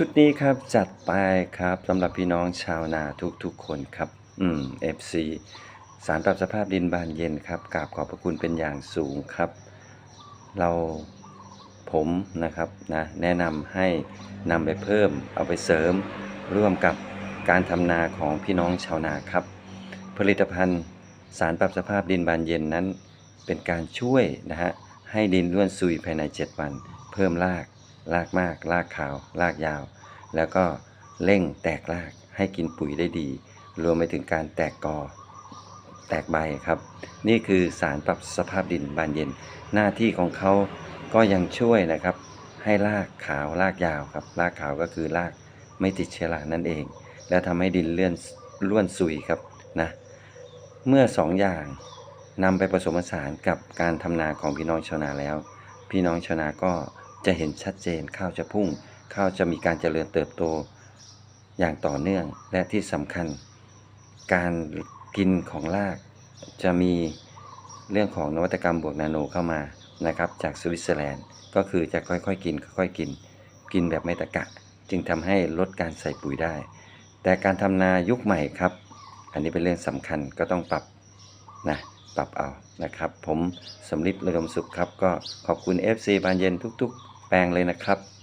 ชุดนี้ครับจัดไปครับสำหรับพี่น้องชาวนาทุกๆคนครับ อืม FC สารปรับสภาพดินบานเย็นครับกราบขอบพระคุณเป็นอย่างสูงครับ เราผมนะครับนะแนะนำให้นำไปเพิ่ม เอาไปเสริม ร่วมกับการทำนาของพี่น้องชาวนาครับ ผลิตภัณฑ์สารปรับสภาพดินบานเย็นนั้น เป็นการช่วยนะฮะให้ดินร่วนซุยภายใน 7 วัน เพิ่มราก รากมาก รากขาว รากยาว แล้วก็เร่งแตกรากให้กินปุ๋ยได้ดี รวมไปถึงการแตกกอ แตกใบครับ นี่คือสารปรับสภาพดินบานเย็น หน้าที่ของเขาก็ยังช่วยนะครับ ให้รากขาวรากยาวครับ รากขาวก็คือรากไม่ติดเชื้อรานั่นเอง แล้วทำให้ดินเลื่อนร่วนซุยครับนะเมื่อสองอย่างนำไปผสมผสานกับการทำนาของพี่น้องชาวนาแล้ว พี่น้องชาวนาก็ จะเห็นชัดเจนข้าวจะพุ่ง ข้าวจะมีการเจริญเติบโตอย่างต่อเนื่อง และที่สำคัญ การกินของรากจะมีเรื่องของนวัตกรรมบวกนาโนเข้ามานะครับ จากสวิตเซอร์แลนด์ ก็คือจะค่อยๆกินค่อยๆกิน กินแบบไม่ตะกะ จึงทำให้ลดการใส่ปุ๋ยได้ แต่การทำนายุคใหม่ครับ อันนี้เป็นเรื่องสำคัญก็ต้องปรับนะปรับเอานะครับ ผมสำลิดระดมสุขครับ ก็ขอบคุณ FC บานเย็นทุก ๆ แปลงเลยนะครับ